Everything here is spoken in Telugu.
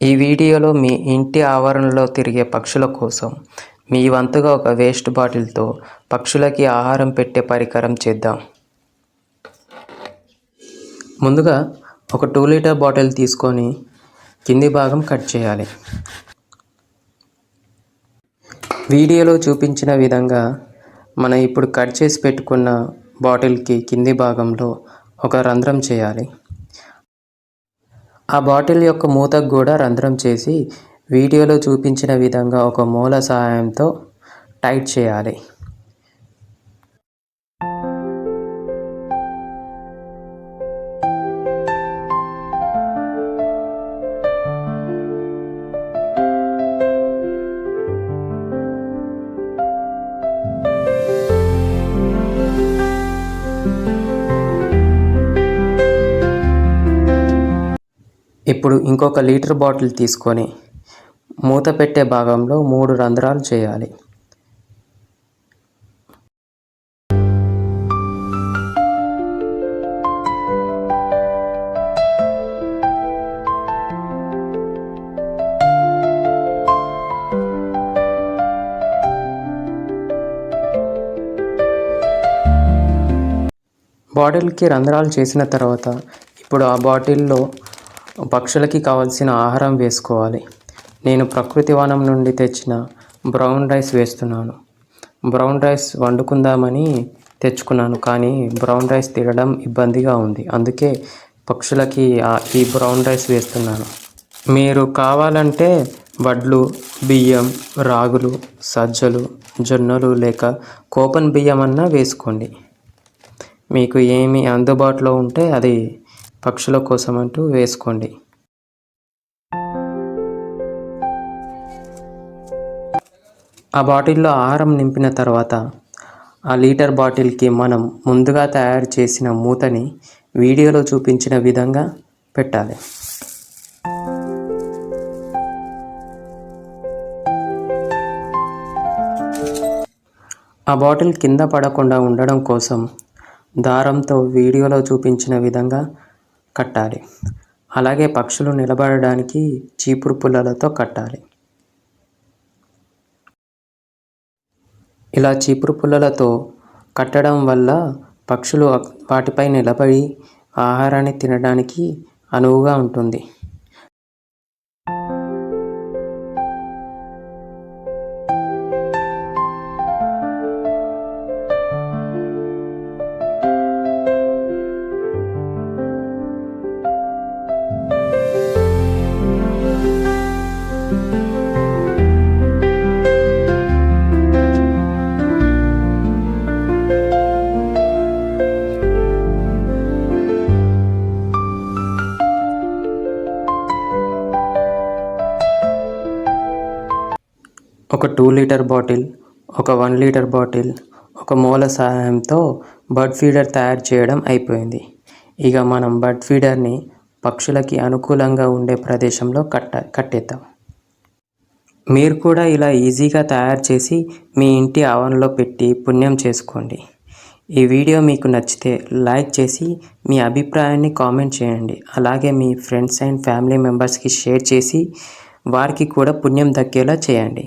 ఈ వీడియోలో మీ ఇంటి ఆవరణలో తిరిగే పక్షుల కోసం మీ వంతుగా ఒక వేస్ట్ బాటిల్తో పక్షులకి ఆహారం పెట్టే పరికరం చేద్దాం. ముందుగా ఒక టూ లీటర్ బాటిల్ తీసుకొని కింది భాగం కట్ చేయాలి. వీడియోలో చూపించిన విధంగా మనం ఇప్పుడు కట్ చేసి పెట్టుకున్న బాటిల్కి కింది భాగంలో ఒక రంధ్రం చేయాలి. ఆ బాటిల్ యొక్క మూతకు కూడా రంధ్రం చేసి వీడియోలో చూపించిన విధంగా ఒక మూల సహాయంతో టైట్ చేయాలి. ఇప్పుడు ఇంకొక లీటర్ బాటిల్ తీసుకొని మూత పెట్టే భాగంలో మూడు రంధ్రాలు చేయాలి. బాటిల్కి రంధ్రాలు చేసిన తర్వాత ఇప్పుడు ఆ బాటిల్లో పక్షులకి కావాల్సిన ఆహారం వేసుకోవాలి. నేను ప్రకృతి వనం నుండి తెచ్చిన బ్రౌన్ రైస్ వేస్తున్నాను. బ్రౌన్ రైస్ వండుకుందామని తెచ్చుకున్నాను కానీ బ్రౌన్ రైస్ తినడం ఇబ్బందిగా ఉంది. అందుకే పక్షులకి ఈ బ్రౌన్ రైస్ వేస్తున్నాను. మీరు కావాలంటే వడ్లు బియ్యం రాగులు సజ్జలు జొన్నలు లేక కోపన్ బియ్యం అన్నా వేసుకోండి. మీకు ఏమి అందుబాటులో ఉంటే అది పక్షుల కోసం అంటూ వేసుకోండి. ఆ బాటిల్లో ఆహారం నింపిన తర్వాత ఆ లీటర్ బాటిల్కి మనం ముందుగా తయారు చేసిన మూతని వీడియోలో చూపించిన విధంగా పెట్టాలి. ఆ బాటిల్ కింద పడకుండా ఉండడం కోసం దారంతో వీడియోలో చూపించిన విధంగా కట్టాలి. అలాగే పక్షులు నిలబడడానికి చీపురు పుల్లలతో కట్టాలి. ఇలా చీపురు పుల్లలతో కట్టడం వల్ల పక్షులు వాటిపై నిలబడి ఆహారాన్ని తినడానికి అనువుగా ఉంటుంది. ఒక టూ లీటర్ బాటిల్ ఒక వన్ లీటర్ బాటిల్ ఒక మూల సహాయంతో బర్డ్ ఫీడర్ తయారు చేయడం అయిపోయింది. ఇక మనం బర్డ్ ఫీడర్ని పక్షులకి అనుకూలంగా ఉండే ప్రదేశంలో కట్ట కట్టేద్దాం. మీరు కూడా ఇలా ఈజీగా తయారు చేసి మీ ఇంటి ఆవరణలో పెట్టి పుణ్యం చేసుకోండి. ఈ వీడియో మీకు నచ్చితే లైక్ చేసి మీ అభిప్రాయాన్ని కామెంట్ చేయండి. అలాగే మీ ఫ్రెండ్స్ అండ్ ఫ్యామిలీ మెంబర్స్కి షేర్ చేసి వారికి కూడా పుణ్యం దక్కేలా చేయండి.